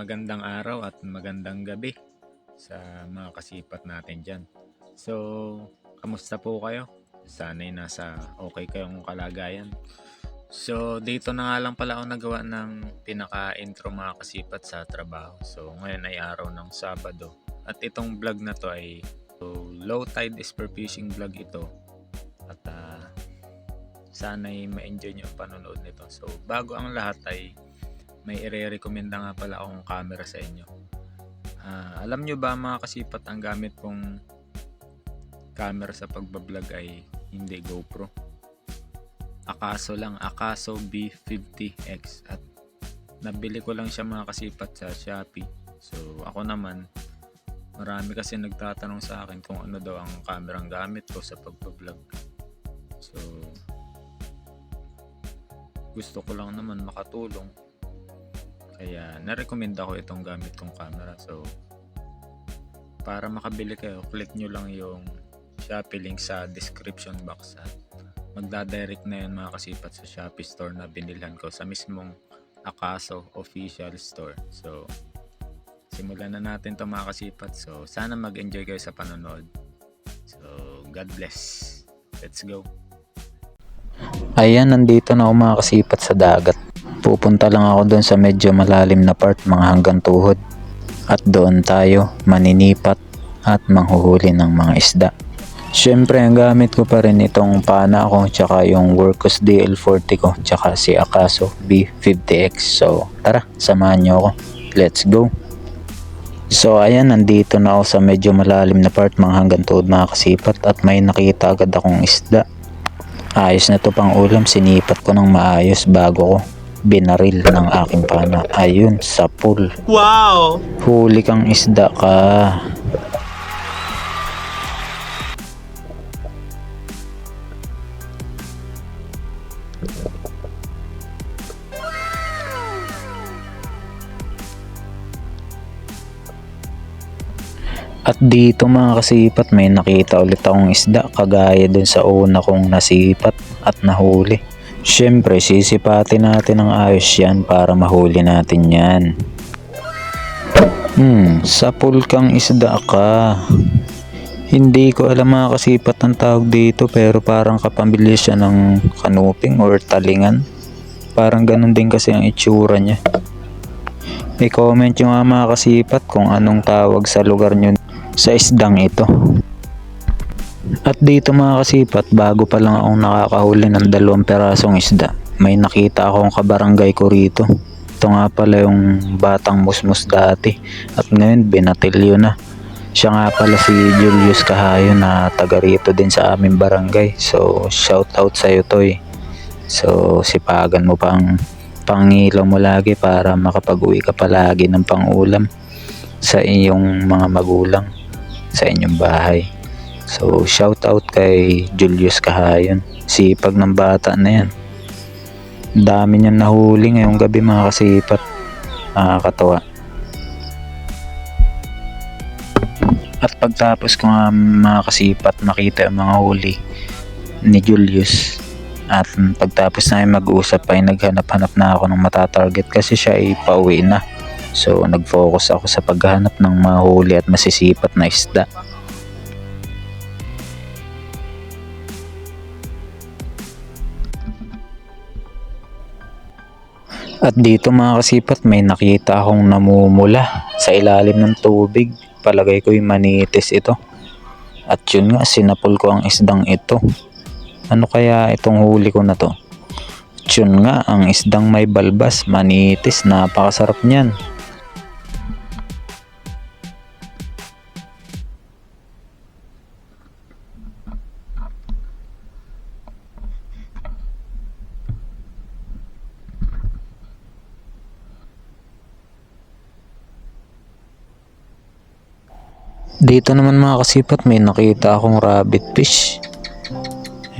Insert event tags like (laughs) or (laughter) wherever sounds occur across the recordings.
Magandang araw at magandang gabi sa mga kasipat natin dyan. So, kamusta po kayo? Sana'y nasa okay kayong kalagayan. So, dito na nga lang pala ako nagawa ng pinaka-intro mga kasipat sa trabaho. So, ngayon ay araw ng Sabado. At itong vlog na to ay so, low tide spearfishing vlog ito. At ah, sana'y ma-enjoy nyo ang panonood nito. So, bago ang lahat ay may ire-recommenda nga pala akong camera sa inyo. Ah, alam nyo ba mga kasipat ang gamit kong camera sa pagbablog ay hindi GoPro. Akaso lang, Akaso B50X at nabili ko lang siya mga kasipat sa Shopee. So ako naman, marami kasi nagtatanong sa akin kung ano daw ang camera ang gamit ko sa pagbablog. So gusto ko lang naman makatulong kaya na-recommend ako itong gamit kong camera. So, para makabili kayo, click nyo lang yung Shopee link sa description box at magdadirect na yun mga kasipat sa Shopee store na binilhan ko sa mismong Akaso official store. So, simulan na natin to mga kasipat. So, sana mag-enjoy kayo sa panonood. So, God bless. Let's go. Ayan, nandito na ako mga kasipat sa dagat. Pupunta lang ako doon sa medyo malalim na part, mga hanggang tuhod. At doon tayo maninipat at manghuhuli ng mga isda. Siyempre, ang gamit ko pa rin itong pana ko, tsaka yung Workos DL40 ko, tsaka si Akaso B50X. So, tara, samahan nyo ako. Let's go! So ayan, nandito na ako sa medyo malalim na part mga hanggang tuhod mga kasipat at may nakita agad akong isda. Ayos na to pang ulam, sinipat ko ng maayos bago ko binaril ng aking pana. Ayun, sa pool. Wow! Huli kang isda ka. At dito mga kasipat may nakita ulit akong isda kagaya dun sa una kong nasipat at nahuli. Siyempre sisipatin natin ng ayos yan para mahuli natin yan. Hmm, sa kang isda ka. Hindi ko alam mga kasipat ang tawag dito pero parang kapamilya siya ng kanuping or talingan. Parang ganun din kasi ang itsura niya. I-comment nyo nga mga kasipat kung anong tawag sa lugar nyo sa isdang ito. At dito mga kasipat, bago pa lang akong nakakahuli ng dalawang perasong isda, may nakita akong kabarangay ko rito. Ito nga pala yung batang musmus dati at ngayon binatilyo na. Siya nga pala si Julius Kahayo na taga rito din sa aming barangay. So shout out sa iyo Toy. So sipagan mo pang pangilaw mo lagi para makapag-uwi ka palagi ng pangulam sa iyong mga magulang sa inyong bahay. So, shout out kay Julius Kahayon. Sipag ng bata na yan. Dami niyang nahuli ngayong gabi mga kasipat. Nakakatawa. At pagtapos ko nga mga kasipat makita yung mga huli ni Julius at pagtapos na mag-usap ay naghanap-hanap na ako ng matatarget kasi siya ay pauwi na. So nag-focus ako sa paghanap ng mahuli at masisipat na isda. At dito mga kasipat may nakita akong namumula sa ilalim ng tubig. Palagay ko yung manitis ito. At yun nga sinapol ko ang isdang ito. Ano kaya itong huli ko na to? At yun nga ang isdang may balbas, manitis, napakasarap niyan. Dito naman mga kasipat may nakita akong rabbit fish.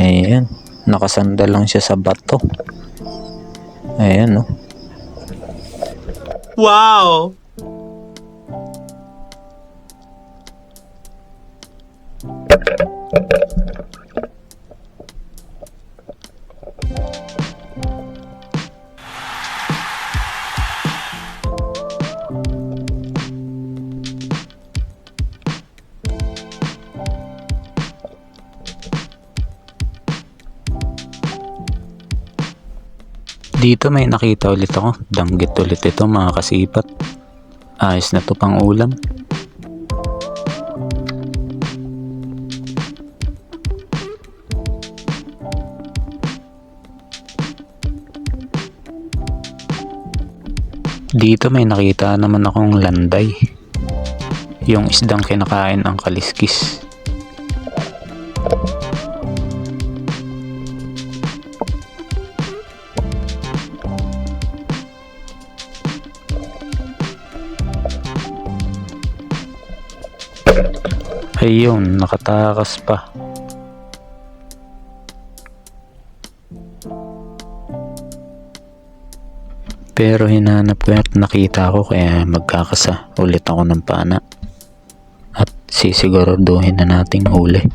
Ayan. Nakasandal lang siya sa bato. Ayan oh. Wow! Dito may nakita ulit ako. Danggit ulit ito mga kasipat. Ayos na to pang ulam. Dito may nakita naman akong landay. Yung isdang kinakain ang kaliskis. Ayun, nakatakas pa. Pero hinanap ko at nakita ko kaya magkakasa ulit ako ng pana. At sisiguraduhin na nating huli.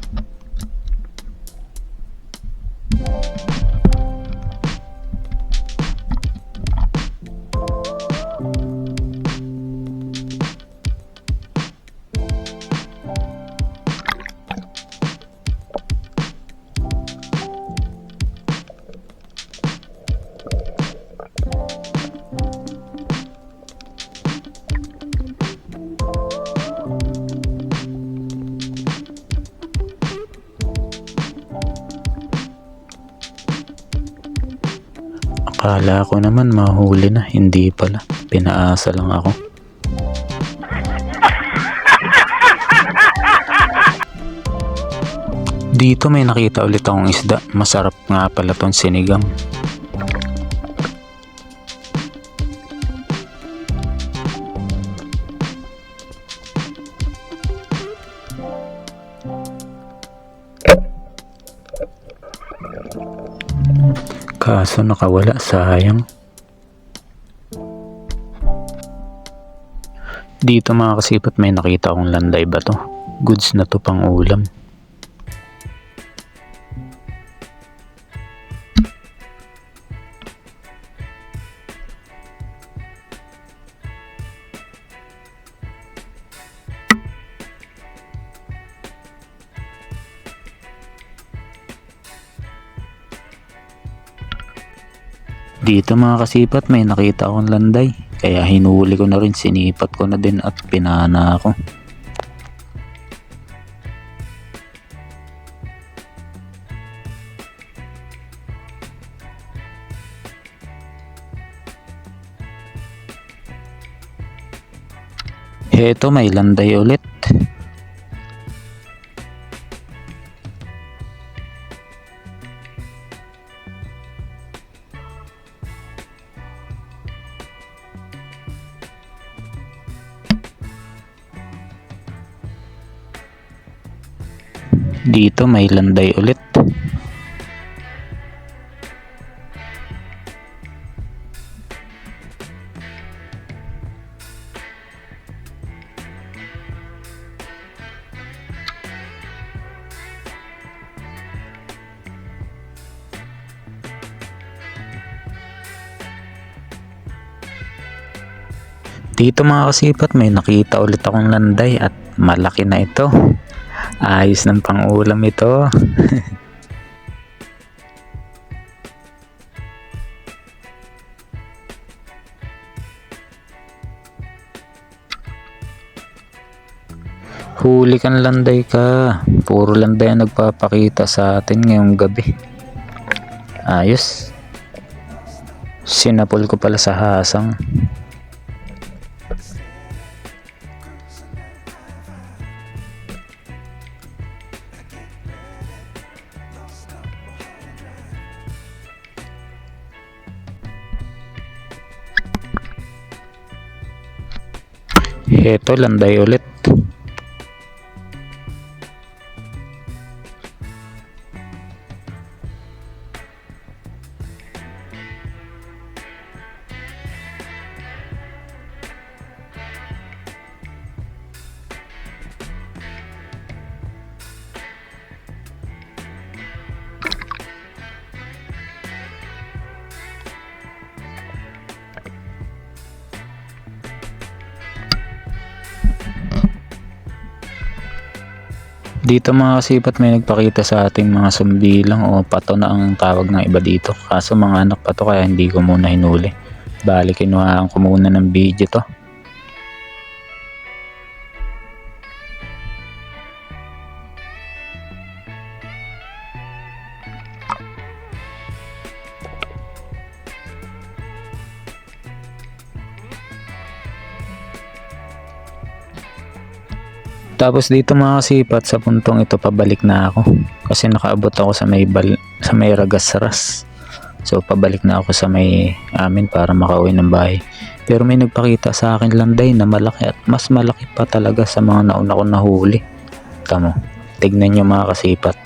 Akala ko naman mahuli na, hindi pala. Pinaasa lang ako. Dito may nakita ulit akong isda. Masarap nga pala tong sinigang. Kaso nakawala, sayang. Dito mga kasipat may nakita akong landay ba to? Goods na to pang ulam. Dito mga kasipat may nakita akong landay. Kaya hinuli ko na rin, sinipat ko na din at pinana ako. Heto may landay ulit. Dito may landay ulit. Dito mga kasipat may nakita ulit akong landay at malaki na ito. Ayos ng pang-ulam ito. (laughs) Huli kan landay ka. Puro landay ang nagpapakita sa atin ngayong gabi. Ayos. Sinapol ko pala sa hasang. Heto, landay ulit. Dito mga kasipat may nagpakita sa ating mga sumbilang o pato na ang tawag ng iba dito. Kaso mga anak pa to kaya hindi ko muna hinuli. Bali kinuhaan ko muna ng video to. Tapos dito mga kasipat sa puntong ito pabalik na ako kasi nakaabot ako sa may bal sa may ragasras. So pabalik na ako sa may amin para makauwi ng bahay. Pero may nagpakita sa akin landay na malaki at mas malaki pa talaga sa mga nauna ko nahuli. Tamo, tignan nyo mga kasipat.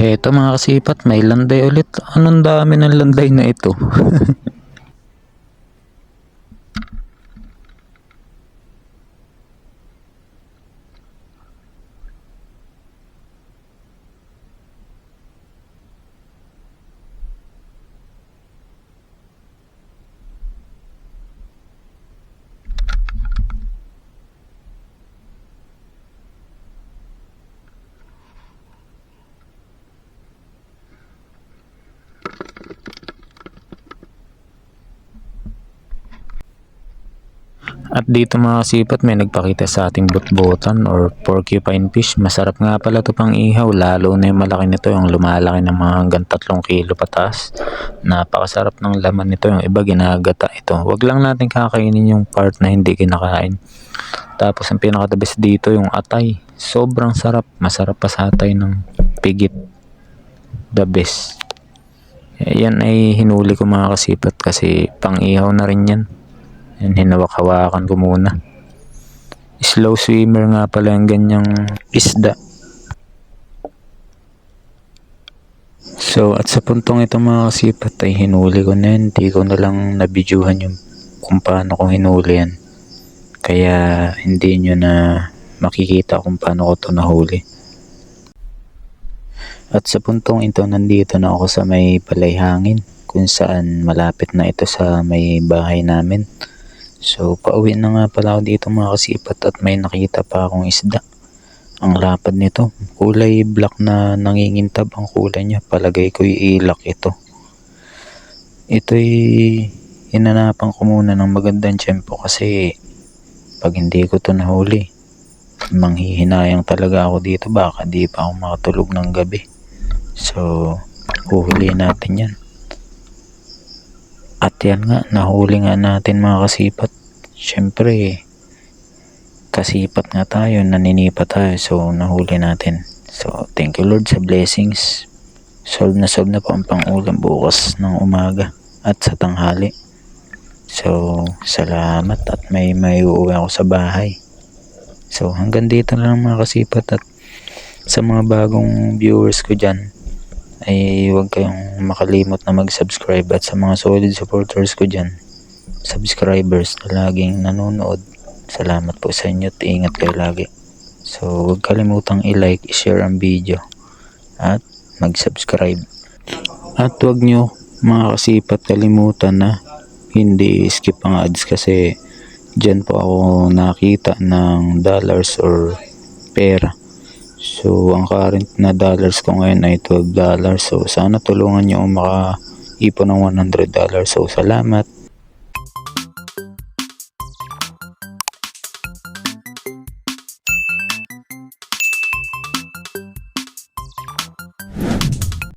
Heto mga kasipat, may landay ulit. Anong dami ng landay na ito? (laughs) At dito mga kasipat may nagpakita sa ating butbotan or porcupine fish. Masarap nga pala to pang ihaw lalo na yung malaki nito yung lumalaki ng mga hanggang 3 kilo pataas. Napakasarap ng laman nito yung iba ginagata ito. Wag lang natin kakainin yung part na hindi kinakain. Tapos ang pinaka dito yung atay. Sobrang sarap. Masarap pa sa atay ng pigit. The best. Yan ay hinuli ko mga kasipat kasi pang ihaw na rin yan. Yan, hinawak-hawakan ko muna. Slow swimmer nga pala yung ganyang isda. So, at sa puntong ito mga kasipat ay hinuli ko na yan. Di ko na lang nabidyuhan yung kung paano ko hinuli yan. Kaya hindi nyo na makikita kung paano ko to nahuli. At sa puntong ito, nandito na ako sa may palayhangin kung saan malapit na ito sa may bahay namin. So, pauwi na nga pala ako dito mga kasipat at may nakita pa akong isda. Ang lapad nito, kulay black na nangingintab ang kulay niya. Palagay ko ilak ito. Ito'y hinanapan ko muna ng magandang tiyempo kasi pag hindi ko to nahuli, manghihinayang talaga ako dito. Baka di pa ako makatulog ng gabi. So, huhuli natin yan. At yan nga, nahuli nga natin mga kasipat. Siyempre, kasipat nga tayo, naninipa tayo. So, nahuli natin. So, thank you Lord sa blessings. Solve na solve na po ang pangulam bukas ng umaga at sa tanghali. So, salamat at may may uuwi ako sa bahay. So, hanggang dito na lang mga kasipat at sa mga bagong viewers ko dyan, ay huwag kayong makalimot na mag-subscribe at sa mga solid supporters ko dyan, subscribers na laging nanonood, salamat po sa inyo at ingat kayo lagi. So huwag kalimutang i-like, i-share ang video at mag-subscribe. At huwag nyo mga kasipat kalimutan na hindi skip ang ads kasi dyan po ako nakita ng dollars or pera. So, ang current na dollars ko ngayon ay 12 dollars. So, sana tulungan nyo ang makaipon ng 100 dollars. So, salamat.